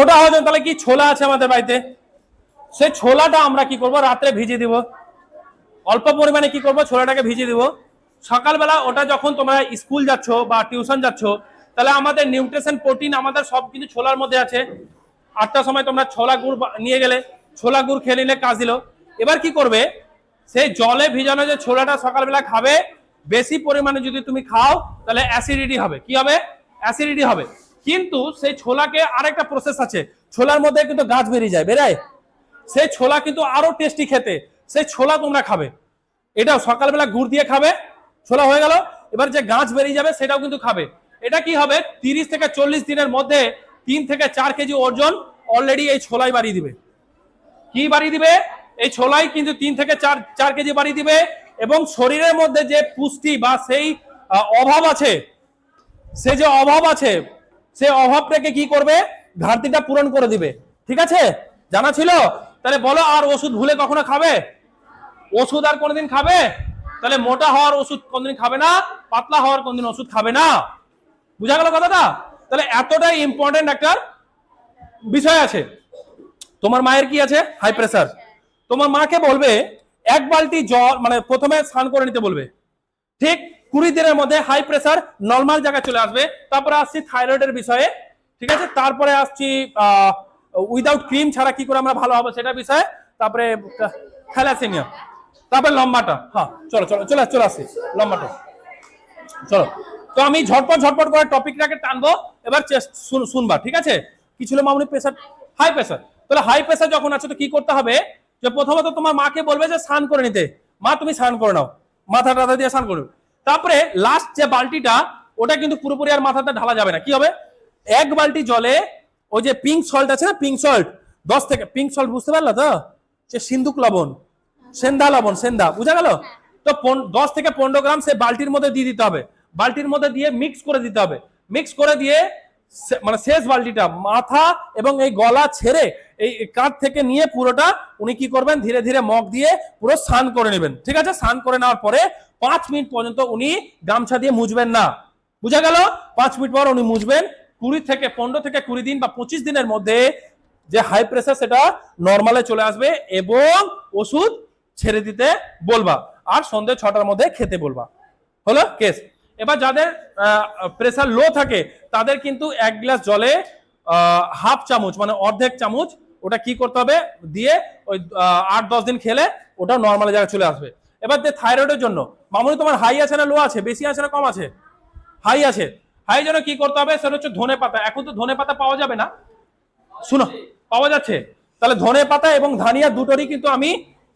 ছোটা হওয়ার জন্য তাহলে কি ছোলা আছে আমাদের বাড়িতে? সেই ছোলাটা আমরা কি করব? রাত্রে ভিজিয়ে দিব। অল্প পরিমাণে কি করব? ছোলাটাকে ভিজিয়ে দিব। সকালবেলা ওটা যখন তোমরা স্কুল যাচ্ছ বা টিউশন যাচ্ছ, তাহলে আমাদের নিউট্রিশন, প্রোটিন আমাদের সব কিছু ছোলার মধ্যে আছে। আটটার সময় তোমরা ছোলা গুড় নিয়ে গেলে, ছোলা গুড় খেয়ে নিলে কাজ দিল। এবার কি করবে? সেই জলে ভিজানো যে ছোলাটা সকালবেলা খাবে, বেশি পরিমাণে যদি তুমি খাও, তাহলে অ্যাসিডিটি হবে। কি হবে? অ্যাসিডিটি হবে। কিন্তু সেই ছোলাকে আরেকটা প্রসেস আছে। ছোলার মধ্যে কিন্তু গাছ বেরিয়ে যায়, বেরায়। সেই ছোলা কিন্তু আরও টেস্টি খেতে। সেই ছোলা তোমরা খাবে। এটাও সকালবেলা গুড় দিয়ে খাবে। ছোলা হয়ে গেল। এবার যে গাছ বেরিয়ে যাবে সেটাও কিন্তু খাবে। এটা কি হবে? তিরিশ থেকে চল্লিশ দিনের মধ্যে তিন থেকে চার কেজি ওজন অলরেডি এই ছোলাই বাড়িয়ে দিবে। কি বাড়িয়ে দিবে? এই ছোলাই কিন্তু তিন থেকে চার চার কেজি বাড়িয়ে দিবে এবং শরীরের মধ্যে যে পুষ্টি বা সেই অভাব আছে, সে যে অভাব আছে সে অভাবটাকে কি করবে? ঘাটতিটা পূরণ করে দিবে। ঠিক আছে? জানা ছিল? তাহলে বলো, আর ওষুধ ভুলে কখনো খাবে? ওষুধ আর কোনোদিন খাবে? তাহলে মোটা হওয়ার ওষুধ কোনদিন খাবে না, পাতলা হওয়ার কোনদিন ওষুধ খাবে না। বুঝা গেল কথাটা? তাহলে এতটাই ইম্পর্টেন্ট একটা বিষয় আছে। তোমার মায়ের কি আছে? হাই প্রেসার তোমার মাকে বলবে, এক বালতি জল মানে প্রথমে স্নান করে নিতে বলবে। ঠিক? কুড়ি দিনের মধ্যে হাই প্রেসার নর্মাল জায়গায় চলে আসবে। তারপরে আসছি থাইরয়েডের বিষয়ে, ঠিক আছে? তারপরে আসছি উইদাউট ক্রিম ছাড়া কি করে আমরা ভালো হবে সেটা বিষয়ে, তারপরে, থ্যালাসেমিয়া। তারপরে লম্বাটা হ্যাঁ চলো চলো, চলে চলে আসছি লম্বাটা। চলো, তো আমি ঝটপট ঝটপট করে টপিকটাকে টানবো, এবার শুনবা, ঠিক আছে? কি ছিল মামুনি প্রেসার হাই প্রেসার তাহলে হাই প্রেসার যখন আছে তো কি করতে হবে? যে প্রথমত তোমার মাকে বলবে যে স্নান করে নিতে। মা, তুমি স্নান করে নাও। মাথা টাথা দিয়ে স্নান করবে। তারপরে লাস্ট যে বালতিটা ওটা কিন্তু পুরোপুরি আর মাথাতে ঢালা যাবে না। কি হবে? এক বালতি জলে ওই যে পিঙ্ক সল্ট আছে না পিঙ্ক সল্ট দশ থেকে পিঙ্ক সল্ট বুঝতে পারল তো? যে সিন্ধুক লবণ সেন্দা লবণ সেন্দা বুঝা গেল? তো পন- দশ থেকে পনেরো গ্রাম সে বালতির মধ্যে দিয়ে দিতে হবে। বালতির মধ্যে দিয়ে মিক্স করে দিতে হবে। মিক্স করে দিয়ে মানে শেষ বালতিটা মাথা এবং এই গলা ছেড়ে এই কাঁধ থেকে নিয়ে পুরোটা উনি কি করবেন? ধীরে ধীরে মগ দিয়ে পুরো স্নান করে নেবেন। ঠিক আছে? স্নান করে নেওয়ার পরে পাঁচ মিনিট পর্যন্ত উনি গামছা দিয়ে মুছবেন না। বুঝা গেল? পাঁচ মিনিট পর উনি মুছবেন কুড়ি থেকে পনেরো থেকে কুড়ি দিন বা পঁচিশ দিনের মধ্যে যে হাই প্রেসার সেটা নর্মালে চলে আসবে এবং ওষুধ ছেড়ে দিতে বলবা আর সন্ধ্যে ছটার মধ্যে খেতে বলবা। হলো? কেস এবার যাদের প্রেসার লো থাকে, তাদের কিন্তু এক গ্লাস জলে হাফ চামচ মানে অর্ধেক চামচ ওটা কি করতে হবে? দিয়ে ওই আট দশ দিন খেলে ওটা নর্মাল জায়গায় চলে আসবে। এবার যে থাইরয়েডের জন্য, মামুনি তোমার হাই আছে না লো আছে? বেশি আছে না কম আছে? হাই আছে। হাই জন্য কি করতে হবে? সেটা হচ্ছে ধনে পাতা। এখন তো ধনে পাতা পাওয়া যাবে না। শুনো, পাওয়া যাচ্ছে। তাহলে ধনে পাতা এবং ধানিয়া দুটোরই কিন্তু আমি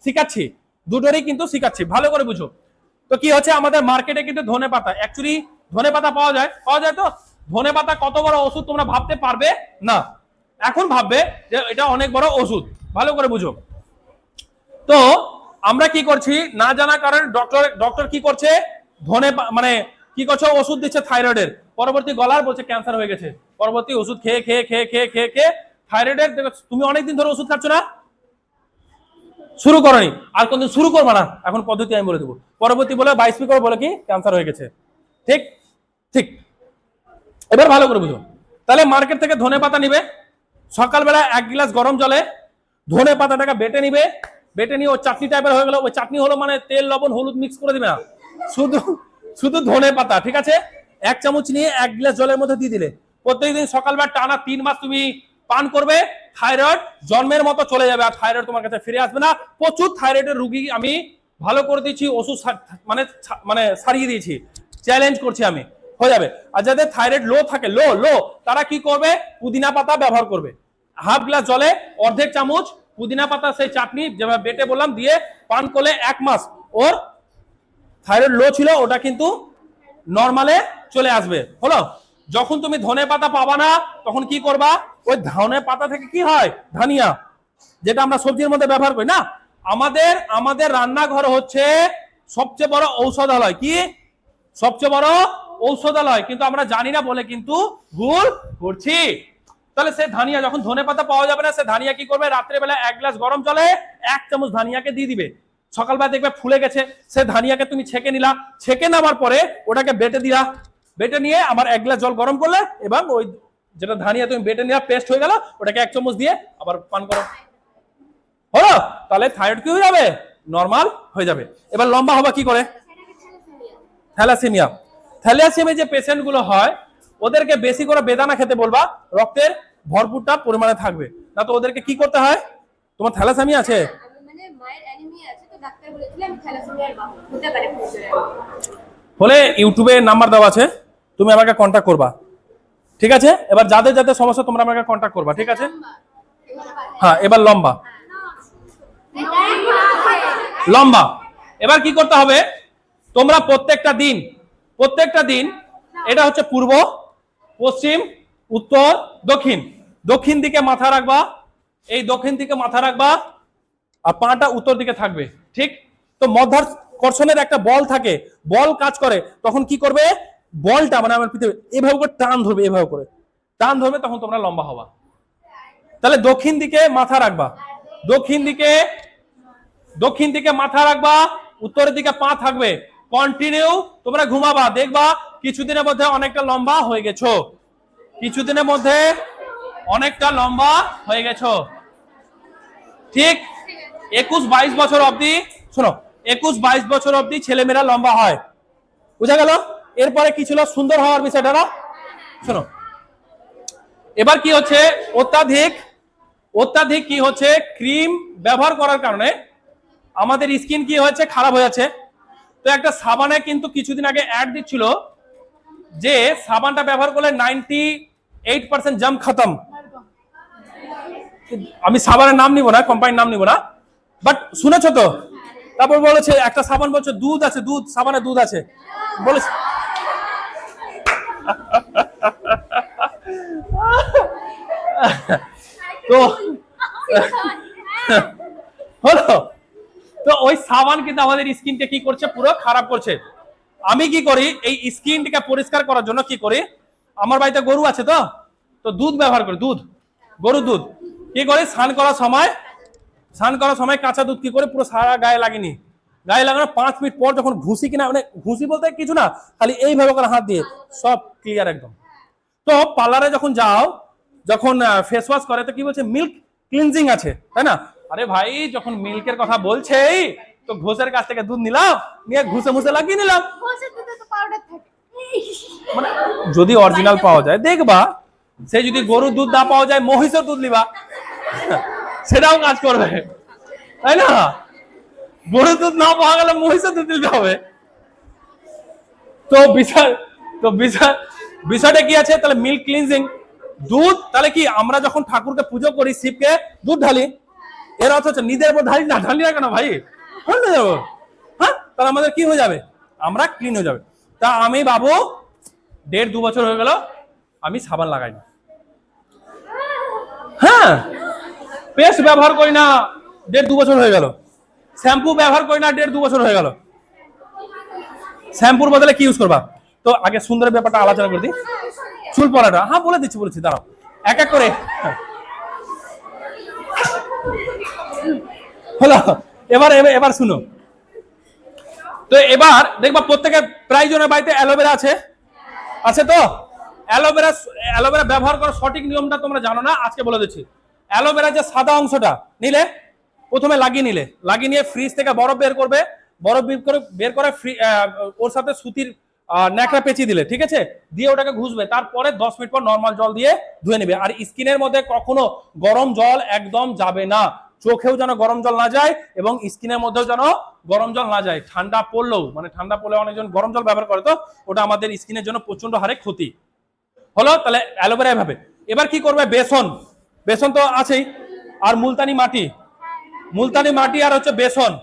শিখাচ্ছি। দুটোরই কিন্তু শিখাচ্ছি। ভালো করে বুঝো। তো কি হচ্ছে? আমাদের মার্কেটে কিন্তু ধনে পাতা। অ্যাকচুয়ালি ধনে পাতা পাওয়া যায়। পাওয়া যায় তো? ধনে পাতা কত বড় ওষুধ তোমরা ভাবতে পারবে? না। এখন ভাববে যে এটা অনেক বড় ওষুধ। ভালো করে বুঝো। তো আমরা কি করছি? না জানা কারণে ডক্টর ডক্টর কি করছে? ধনে মানে কি করছে? ওষুধ দিচ্ছে থাইরয়েডের। পরবর্তী গলার বলছে ক্যান্সার হয়ে গেছে। পরবর্তী ওষুধ খেয়ে খেয়ে খেয়ে খেয়ে খেয়ে খেয়ে থাইরয়েডের তুমি অনেকদিন ধরে ওষুধ খাচ্ছ না? শুরু করনি। আর কোনদিন শুরু করবে না। এখন পদ্ধতি আমি বলে দেবো। পরবর্তী বলে বাইশ করে বলে কি ক্যান্সার হয়ে গেছে। ঠিক? ঠিক। এবার ভালো করে বুঝো। তাহলে মার্কেট থেকে ধনে পাতা নিবে। সকালবেলা এক গ্লাস গরম জলে ধনে পাতাটাকে বেটে নিবে। বেটে নিয়ে ও চাটনি টাইপের হয়ে গেল। ওই চাটনি হলো মানে তেল, লবণ, হলুদ মিক্স করে দিবে না। শুধু শুধু ধনে পাতা, ঠিক আছে? এক চামচ নিয়ে এক গ্লাস জলের মধ্যে দিয়ে দিলে। প্রত্যেকদিন সকালবেলা টানা তিন মাস তুমি পান করবে থাইরয়েড জন্মের মতো চলে যাবে আর থাইরয়েড তোমার কাছে ফিরে আসবে না। প্রচুর থাইরয়েডের রুগী আমি ভালো করে দিয়েছি, ওষুধ মানে মানে সারিয়ে দিয়েছি। চ্যালেঞ্জ করছি আমি। হয়ে যাবে। আর যাদের থাইরয়েড লো থাকে লো লো তারা কি করবে? পুদিনা পাতা ব্যবহার করবে। হাফ গ্লাস জলে অর্ধেক চামচ পুদিনা পাতা, সেই চাটনি যেভাবে বেটে বললাম, দিয়ে পান করলে এক মাস। ওর থাইরয়েড লো ছিল, ওটা কিন্তু নর্মালে চলে আসবে। হলো? যখন তুমি ধনে পাতা পাবা না, তখন কি করবা? ওই ধনে পাতা থেকে কি হয়? ধানিয়া, যেটা আমরা সবজির মধ্যে ব্যবহার করি, না? আমাদের আমাদের রান্নাঘর হচ্ছে সবচেয়ে বড় ঔষধালয়। কি? সবচেয়ে বড় ঔষধালয়। কিন্তু আমরা জানি না বলে কিন্তু ভুল করছি। তাহলে সে ধানিয়া যখন ধনে পাতা পাওয়া যাবে না সে ধানিয়া কি করবে? রাত্রে বেলা এক গ্লাস গরম জলে এক চামচ ধানিয়াকে দিয়ে দিবে। সকালবেলা দেখবে ফুলে গেছে সে ধানিয়াকে তুমি ছেঁকে নিলা। ছেঁকে নেওয়ার পরে ওটাকে বেটে দিলা। বেটে নিয়ে আবার এক গ্লাস জল গরম করলে এবং ওই যেটা ধানিয়া তুমি বেটে নেওয়া পেস্ট হয়ে গেল ওটাকে এক চামচ দিয়ে আবার পান করো। হলো? তাহলে থাইরয়েড কি হয়ে যাবে? নর্মাল হয়ে যাবে। এবার লম্বা হবা কি করে? থ্যালাসেমিয়া থ্যালাসেমিয়া যে পেশেন্টগুলো হয় ওদেরকে বেশি করে বেদানা খেতে বলবা রক্তের ভরপুরটা পরিমাণে থাকবে। না তো ওদেরকে কি করতে হয়? তোমার থ্যালাসেমিয়া আছে? আমি মানে হলে ইউটিউবে নাম্বার দেওয়া আছে তুমি আমাকে কন্ট্যাক্ট করবা। ঠিক আছে? এবার যাদের যাদের সমস্যা তোমরা আমাকে কন্ট্যাক্ট করবা ঠিক আছে? হ্যাঁ এবার লম্বা। লম্বা। এবার কি করতে হবে? তোমরা প্রত্যেকটা দিন প্রত্যেকটা দিন এটা হচ্ছে পূর্ব পশ্চিম, উত্তর, দক্ষিণ। দক্ষিণ দিকে মাথা রাখবা। এই দক্ষিণ দিকে মাথা রাখবা আর পাটা উত্তর দিকে থাকবে, ঠিক? তো মধ্যাকর্ষণের একটা বল থাকে, বল কাজ করে, তখন কি করবে? বলটা মানে আমার পৃথিবী এভাবে করে টান ধরবে, এভাবে করে। টান ধরবে, তখন তোমরা লম্বা হবা। তাহলে দক্ষিণ দিকে মাথা রাখবা। দক্ষিণ দিকে দক্ষিণ দিকে মাথা রাখবা। উত্তরের দিকে পা থাকবে। কন্টিনিউ তোমরা ঘুমাবা, দেখবা কিছুদিনের মধ্যে অনেকটা লম্বা হয়ে গেছো। কিছুদিনের মধ্যে অনেকটা লম্বা হয়ে গেছো। ঠিক একুশ বাইশ বছর অবধি, শোনো, একুশ বাইশ বছর অবধি ছেলেমেয়েরা লম্বা হয়। বুঝা গেল? এরপরে কি ছিল? সুন্দর হওয়ার বিষয়টা না শোনো, এবার কি হচ্ছে? অত্যাধিক অত্যাধিক কি হচ্ছে? ক্রিম ব্যবহার করার কারণে আমাদের স্কিন কি হয়েছে? খারাপ হয়ে যাচ্ছে। তো একটা সাবানে কিন্তু কিছুদিন আগে অ্যাড দিচ্ছিল যে সাবানটা ব্যবহার করলে নাইনটি এইট পার্সেন্ট জাম খতম। আমি সাবানের নাম নিব না, কোম্পানির নাম নিব না। বাট শুনেছো তো? তারপর বলেছে, একটা সাবান বলছে, দুধ আছে, দুধ, সাবানে দুধ আছে। বলেছে। তো হলো। তো ওই সাবান কিন্তু আমাদের স্কিনকে কি করছে? পুরো খারাপ করছে। আমি কি করি? এই স্কিনটাকে পরিষ্কার করার জন্য কি করি? আমার বাড়িতে গরু আছে তো? তো দুধ ব্যবহার করি, দুধ, গরুর দুধ। কি করি? স্নান করার সময়, স্নান করার সময় কাঁচা দুধ কি করে? পুরো সারা গায়ে লাগিনি। গায়ে লাগানো পাঁচ মিনিট পর যখন ঘুষি কিনা মানে ঘুষি বলতে কিছু না, খালি এইভাবে করে হাত দিয়ে সব ক্লিয়ার একদম। তো পার্লারে যখন যাও, যখন ফেস ওয়াশ করে, তো কি বলছে? মিল্ক ক্লিনজিং আছে, তাই না? আরে ভাই, যখন মিল্কের কথা বলছেই তো ঘোষের কাছ থেকে দুধ নিলাম নিয়ে ঘুষে মুসে লাগিয়ে নিলাম। মানে যদি অরিজিনাল পাওয়া যায় দেখবা সে যদি গরুর দুধ না পাওয়া যায় মহিষের দুধ নিবা। সেটাও কাজ করবে। তাই না? গরুর দুধ না পাওয়া গেলে মহিষের দুধ নিতে হবে। তো বিষয় তো বিষয় বিষয়টা কি আছে? তাহলে মিল্ক ক্লিনজিং দুধ তাহলে কি আমরা যখন ঠাকুরকে পুজো করি শিবকে দুধ ঢালি? এর অর্থ হচ্ছে নিজের উপর ঢালি না ঢালি না কেন ভাই? হয়ে যাব। হ্যাঁ? তাহলে আমাদের কি হয়ে যাবে? আমরা ক্লিন হয়ে যাবে। তা আমি বাবু দেড় দু বছর হয়ে গেল, আমি সাবান লাগাই না। হ্যাঁ? পেস্ট ব্যবহার করি না, দেড় দু বছর হয়ে গেল। শ্যাম্পু ব্যবহার করি না, দেড় দু বছর হয়ে গেল। শ্যাম্পুর বদলে কি ইউজ করবা? তো আগে সুন্দর ব্যাপারটা আলোচনা করে দিই। চুল পড়াটা হ্যাঁ বলে দিচ্ছি বলেছি দাঁড়াও। এক এক করে। হলো এবার, এবার- শুনো। তো এবার দেখবা প্রত্যেকের প্রায় জনের বাড়িতে অ্যালোভেরা আছে। আছে তো? অ্যালোভেরা অ্যালোভেরা ব্যবহার করার সঠিক নিয়মটা তোমরা জানো না, আজকে বলে দিচ্ছি। অ্যালোভেরা যে সাদা অংশটা, নিলে, প্রথমে লাগিয়ে নিলে। লাগিয়ে নিয়ে ফ্রিজ থেকে বরফ বের করবে। বরফ বের করে বের করে ওর সাথে সুতির ন্যাকড়া পেঁচিয়ে দিলে, ঠিক আছে? দিয়ে ওটাকে ঘুষবে, তারপরে দশ মিনিট পর নর্মাল জল দিয়ে ধুয়ে নেবে। আর স্কিনের মধ্যে কখনো গরম জল একদম যাবে না। চোখেও যেন গরম জল না যায় এবং স্কিনের মধ্যেও যেন গরম জল না যায়। ঠান্ডা পড়লেও মানে ঠান্ডা পড়লে অনেকজন গরম জল ব্যবহার করে তো, ওটা আমাদের স্কিনের জন্য প্রচণ্ড হারে ক্ষতি। হলো? তাহলে অ্যালোভেরা এভাবে। এবার কি করবে? বেসন। বেসন তো আছেই। আর মুলতানি মাটি। মুলতানি মাটি আর হচ্ছে বেসন।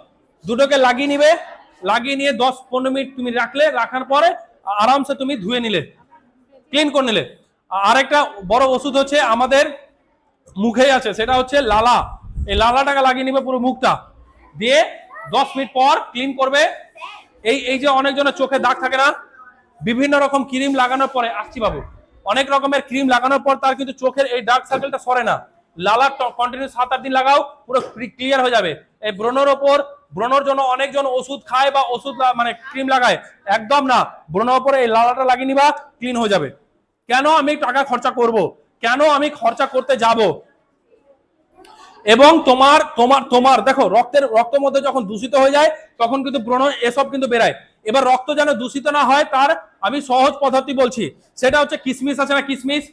দুটোকে লাগিয়ে নিবে। লাগিয়ে নিয়ে দশ পনেরো মিনিট তুমি রাখলে, রাখার পরে আরামসে তুমি ধুয়ে নিলে। ক্লিন করে নিলে। আরেকটা বড় ওষুধ হচ্ছে আমাদের মুখে আছে, সেটা হচ্ছে লালা। এই লালাটাকে লাগিয়ে নিবে পুরো মুখটা। দিয়ে দশ মিনিট পর ক্লিন করবে। এই এই যে অনেকজনের চোখে দাগ থাকে না, বিভিন্ন রকম ক্রিম লাগানোর পরে, আসছি বাবু। অনেক রকমের ক্রিম লাগানোর পর তার কিন্তু চোখের এই ডার্ক সার্কেলটা সরে না। লালা কন্টিনিউ সাত আট দিন লাগাও, পুরো ক্লিয়ার হয়ে যাবে। এই ব্রণের ওপর, ব্রণের জন্য অনেকজন ওষুধ খায় বা ওষুধ মানে ক্রিম লাগায়। একদম না। ব্রণের ওপরে এই লালাটা লাগিয়ে নিবা ক্লিন হয়ে যাবে। কেন আমি টাকা খরচা করব? কেন আমি খরচা করতে যাব? এবং তোমার তোমার তোমার, দেখো, রক্তের রক্ত মধ্যে যখন দূষিত হয়ে যায়, তখন কিন্তু ব্রণ, এসব কিন্তু বেরায়। এবার রক্ত যেন দূষিত না হয়, তার আমি সহজ পদ্ধতি বলছি। সেটা হচ্ছে কিসমিস আছে না কিসমিস?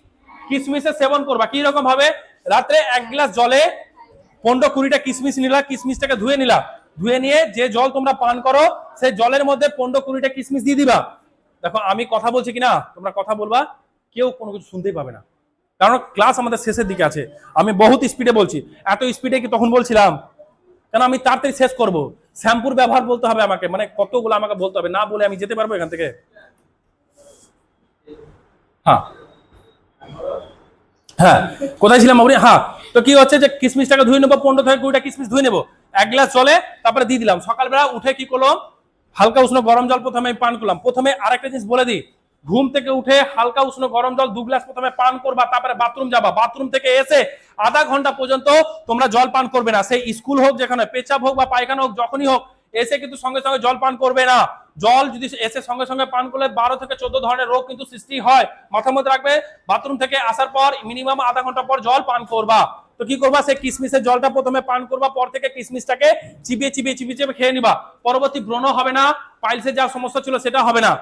কিসমিসের সেবন করবা। কি রকম ভাবে? রাত্রে এক গ্লাস জলে পনেরো কুড়িটা কিসমিস নিলা, কিসমিসটাকে ধুয়ে নিলা। ধুয়ে নিয়ে যে জল তোমরা পান করো, সেই জলের মধ্যে পনেরো কুড়িটা কিসমিস দিয়ে দিবা। দেখো, আমি কথা বলছি কিনা? তোমরা কথা বলবা, কেউ কোনো কিছু শুনতেই পাবে না। কারণ ক্লাস আমাদের শেষের দিকে আছে। আমি বহুত স্পিডে বলছি। এত স্পিডে কি তখন বলছিলাম? কেন আমি তাড়াতাড়ি শেষ করব? শ্যাম্পুর ব্যবহার বলতে হবে আমাকে। মানে কতগুলো আমাকে বলতে হবে? না বলে আমি যেতে পারব এখান থেকে? হ্যাঁ। হ্যাঁ। কোথায় ছিলাম বাবুরি হ্যাঁ। তো কি হচ্ছে যে কিসমিসটাকে ধুয়ে নেব, পনেরো থেকে কুড়িটা কিসমিস ধুয়ে নেব। এক গ্লাস জলে তারপরে দিয়ে দিলাম। সকালবেলা উঠে কি করলাম? হালকা উষ্ণ গরম জল প্রথমে পান করলাম। প্রথমে আরেকটা জিনিস বলে দিই। ঘুম থেকে উঠে হালকা উষ্ণ গরম জল দু গ্লাস প্রথমে পান করবা, তারপরে বাথরুম যাবা। বাথরুম থেকে এসে আধা ঘণ্টা পর্যন্ত তোমরা জল পান করবে না। সেই স্কুল হোক, যেখানে পেচাপ হোক বা পায়খানা হোক, যখনই হোক, এসে কিন্তু সঙ্গে সঙ্গে জল পান করবে না। জল যদি এসে সঙ্গে সঙ্গে পান করলে বারো থেকে চোদ্দ ধরনের রোগ কিন্তু সৃষ্টি হয়। মাথার মধ্যে রাখবে, বাথরুম থেকে আসার পর মিনিমাম আধা ঘণ্টা পর জল পান করবা। তো কি করবা? সেই কিসমিসের জলটা প্রথমে পান করবা, পর থেকে কিসমিসটাকে চিবিয়ে চিবিয়ে চিবিয়ে চিবিয়ে খেয়ে নিবা। পরবর্তী ব্রণ হবে না, পাইলসের যা সমস্যা ছিল সেটা হবে না।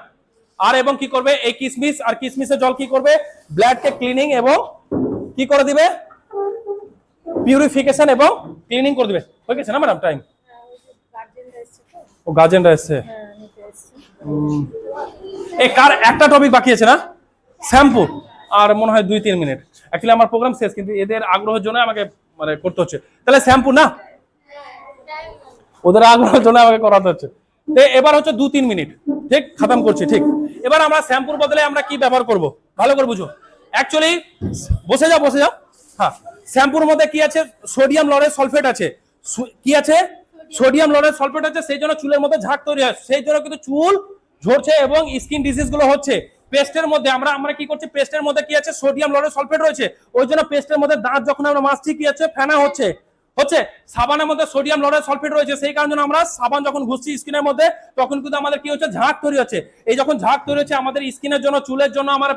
আর এবং কি করবে? এই কিসমিস আর কিসমিসের জল কি করবে? ব্লাডকে ক্লিনিং এবং কি করে দিবে? পিউরিফিকেশন এবং ক্লিনিং করে দিবে। হয়ে গেছে না ম্যাডাম টাইম ও গার্জেনরা এসছে। এই কার একটা টপিক বাকি আছে না? শ্যাম্পু আর মনে হয় দুই, তিন মিনিট অ্যাকচুয়ালি আমার প্রোগ্রাম শেষ, কিন্তু এদের আগ্রহের জন্য আমাকে মানে করতে হচ্ছে। তাহলে শ্যাম্পু না? ওদের আগ্রহের জন্য আমাকে করাতে হচ্ছে। এবার হচ্ছে দু, তিন মিনিট ঠিক? খতম করছি, ঠিক? এবার আমরা শ্যাম্পুর বদলে আমরা কি ব্যবহার করব? ভালো করে বুঝো। অ্যাকচুয়ালি বসে যাও বসে যাও। হ্যাঁ শ্যাম্পুর মধ্যে কি আছে? সোডিয়াম লরের সালফেট আছে। কি আছে? সোডিয়াম লরের সালফেট আছে, সেই জন্য চুলের মধ্যে ঝাঁক তৈরি হয়। সেই জন্য কিন্তু চুল ঝরছে এবং স্কিন ডিজিজগুলো হচ্ছে। পেস্টের মধ্যে আমরা আমরা কি করছি? পেস্টের মধ্যে কি আছে? সোডিয়াম লরের সালফেট রয়েছে। ওই জন্য পেস্টের মধ্যে দাঁত যখন আমরা মাছছি কি আছে ফেনা হচ্ছে। হচ্ছে, সাবানের মধ্যে সোডিয়াম লরের সালফেট রয়েছে, সেই কারণে আমরা সাবান যখন ঘুষছি স্কিনের মধ্যে, তখন কিন্তু আমাদের কি হচ্ছে, ঝাঁক তৈরি হচ্ছে। এই যখন ঝাঁক তৈরি হচ্ছে, আমাদের স্কিনের জন্য, চুলের জন্য, আমার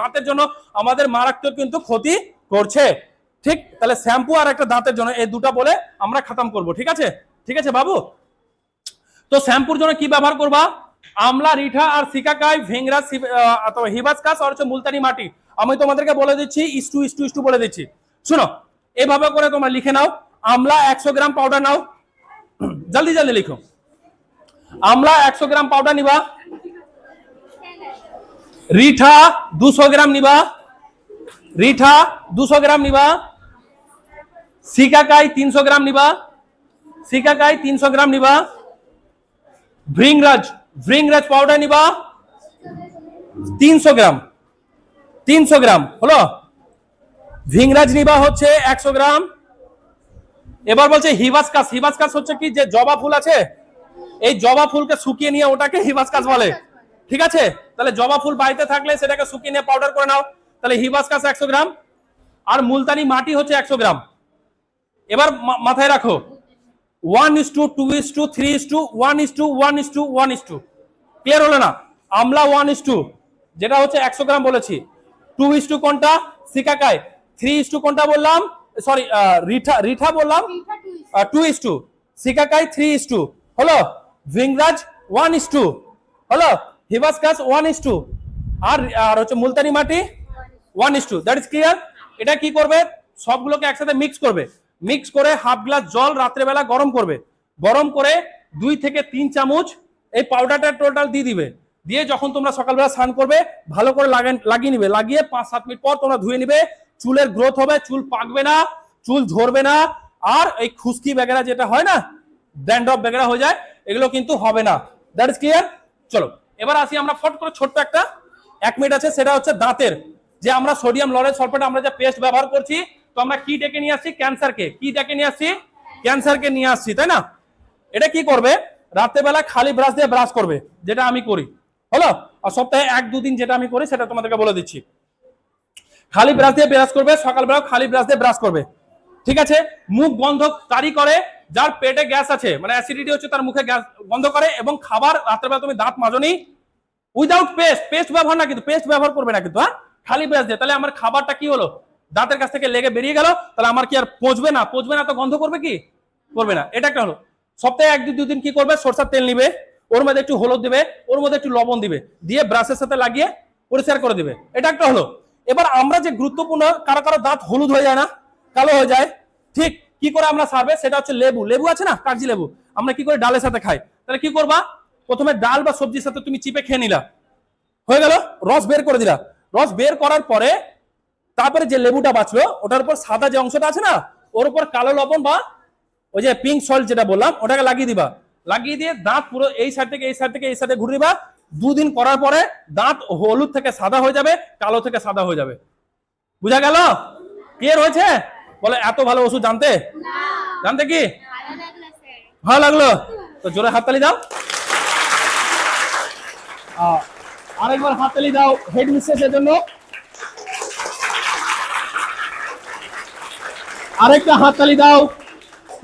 দাঁতের জন্য, আমাদের মারাত্মক কিন্তু ক্ষতি করছে। ঠিক, তাহলে শ্যাম্পু আর একটা দাঁতের জন্য, এই দুটো বলে আমরা খতম করব, ঠিক আছে? ঠিক আছে, বাবু? তো শ্যাম্পুর জন্য কি ব্যবহার করবা? আমলা, রিঠা আর সিকাকাই ভেংরা হিবাসকাস আর হচ্ছে মুলতানি মাটি। আমি তোমাদেরকে বলে দিচ্ছি ইস্টু ইস্টু ইস্টু বলে দিচ্ছি। শোনো, এভাবে করে তোমরা লিখে নাও। আমলা একশো গ্রাম পাউডার নাও। জলদি জলদি লিখো। আমলা একশো গ্রাম পাউডার নিবা। রিঠা দুশো গ্রাম নিবা। রিঠা দুশো গ্রাম নিবা। সিকাকাই তিনশো গ্রাম নিবা। সিকাকাই তিনশো গ্রাম নিবা। ভৃংরাজ ভৃংরাজ পাউডার নিবা। তিনশো গ্রাম। তিনশো গ্রাম, হলো? ভিংরাজ নিবা হচ্ছে একশো গ্রাম। এবার বলছে হিবাসকাস হিবাসকাস হচ্ছে কি? যে জবা ফুল আছে, এই জবা ফুলকে শুকিয়ে নিয়ে ওটাকে হিবাসকাস বলে। ঠিক আছে? তাহলে জবা ফুল বাড়িতে থাকলে সেটাকে শুকিয়ে নিয়ে পাউডার করে নাও। তাহলে হিবাসকাস একশো গ্রাম, আর মুলতানি মাটি হচ্ছে একশো গ্রাম। এবার মাথায় রাখো। One is two two is two three is two one is two one is two one is two clear হলো না? আমলা ওয়ান ইস টু যেটা হচ্ছে একশো গ্রাম বলেছি। টু ইস টু কোনটা? সিকাকাই থ্রি ইস টু কোনটা বললাম? সরি রিঠা রিঠা বললাম? Two is two shikakai three is two হলো ভিংরাজ ওয়ান ইস টু হলো হিবাসকাস ওয়ান ইস টু আর আর হচ্ছে Multani mitti one is two that is clear এটা কি করবে? সবগুলোকে একসাথে মিক্স করবে। মিক্স করে হাফ গ্লাস জল রাত্রেবেলা গরম করবে। গরম করে দুই থেকে তিন চামচ এই পাউডারটা টোটাল দিয়ে দিবে। দিয়ে যখন তোমরা সকালবেলা স্নান করবে ভালো করে লাগান- লাগিয়ে নিবে। লাগিয়ে পাঁচ সাত মিনিট পর তোমরা ধুয়ে নিবে। চুলের গ্রোথ হবে, চুল পাকবে না, চুল ঝরবে না, আর এই খুশকি বেগেরা যেটা হয় না ড্যান্ড্রফ বেগেরা হয়ে যায়, এগুলো কিন্তু হবে না। দ্যাট ইজ ক্লিয়ার চলো, এবার আসি আমরা ফট করে ছোট্ট একটা, এক মিনিট আছে, সেটা হচ্ছে দাঁতের। যে আমরা সোডিয়াম লরেজ সালফেট আমরা যে পেস্ট ব্যবহার করছি, তো আমরা কি ডেকে নিয়ে আসছি? ক্যান্সারকে কি। ডেকে নিয়ে আসছি? ক্যান্সারকে নিয়ে আসছি, তাই না? এটা কি করবে? রাত্রেবেলা খালি ব্রাশ দিয়ে ব্রাশ করবে, যেটা আমি করি। হলো? আর সপ্তাহে এক দুদিন যেটা আমি করি, সেটা তোমাদেরকে বলে দিচ্ছি। খালি ব্রাশ দিয়ে ব্রাশ করবে সকালবেলা খালি ব্রাশ দিয়ে ব্রাশ করবে। ঠিক আছে? মুখ গন্ধ তারি করে যার পেটে গ্যাস আছে মানে অ্যাসিডিটি হচ্ছে তার মুখে গ্যাস বন্ধ করে এবং খাবার রাত্রেবেলা তুমি দাঁত মাজনি উইদাউট পেস্ট পেস্ট ব্যবহার না কিন্তু পেস্ট ব্যবহার করবে না কিন্তু হ্যাঁ? খালি ব্রাশ দিয়ে। তাহলে আমার খাবারটা কি হলো? দাঁতের কাছ থেকে লেগে বেরিয়ে গেল, তাহলে আমার কি আর পচবে না? পচবে না তো গন্ধ করবে কি? করবে না। এটা একটা হলো। সপ্তাহে এক দুদিন কি করবে? সরষার তেল নিবে, ওর মধ্যে একটু হলুদ দিবে, ওর মধ্যে একটু লবণ দিবে, দিয়ে ব্রাশের সাথে লাগিয়ে পরিষ্কার করে দিবে। এটা একটা হলো। এবার আমরা যে গুরুত্বপূর্ণ, কারও কারও দাঁত হলুদ হয়ে যায় না, কালো হয়ে যায়, ঠিক? কি করে আমরা সারবে? সেটা হচ্ছে লেবু। লেবু আছে না? কাগজি লেবু। আমরা কি করে ডালের সাথে খাই? তাহলে কি করবা? প্রথমে ডাল বা সবজির সাথে তুমি চিপে খেয়ে নিলা। হয়ে গেল? রস বের করে দিলা। রস বের করার পরে তারপরে যে লেবুটা বাঁচলো, ওটার উপর সাদা যে অংশটা আছে না, ওর উপর কালো লবণ বা ওই যে পিঙ্ক সল্ট যেটা বললাম, ওটাকে লাগিয়ে দিবা। লাগিয়ে দিয়ে দাঁত পুরো এই সাইড থেকে, এই সাইড থেকে, এই সাইডে ঘুরে দিবা। দুদিন করার পরে দাঁত হলুদ থেকে সাদা হয়ে যাবে কালো থেকে সাদা হয়ে যাবে। বুঝা গেল? ক্লিয়ার হয়েছে? বলে এত ভালো ওষুধ জানতে? জানতে কি? ভালো লাগল তো জোরে হাততালি দাও। আরেকবার হাততালি দাও হেড মিস্ট্রেসের জন্য। আরেকটা হাততালি দাও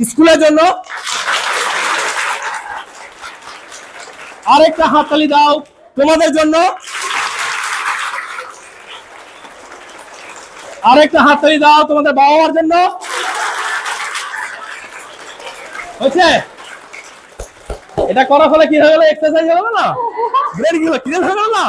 স্কুলের জন্য। আরেকটা হাততালি দাও তোমাদের জন্য। আরেকটা হাততালি দাও তোমাদের বাবা মার জন্য। হয়েছে? এটা করার ফলে কি হয়ে গেল? এক্সারসাইজ হয়ে গেল না? ব্রেন কি হয়ে গেল না?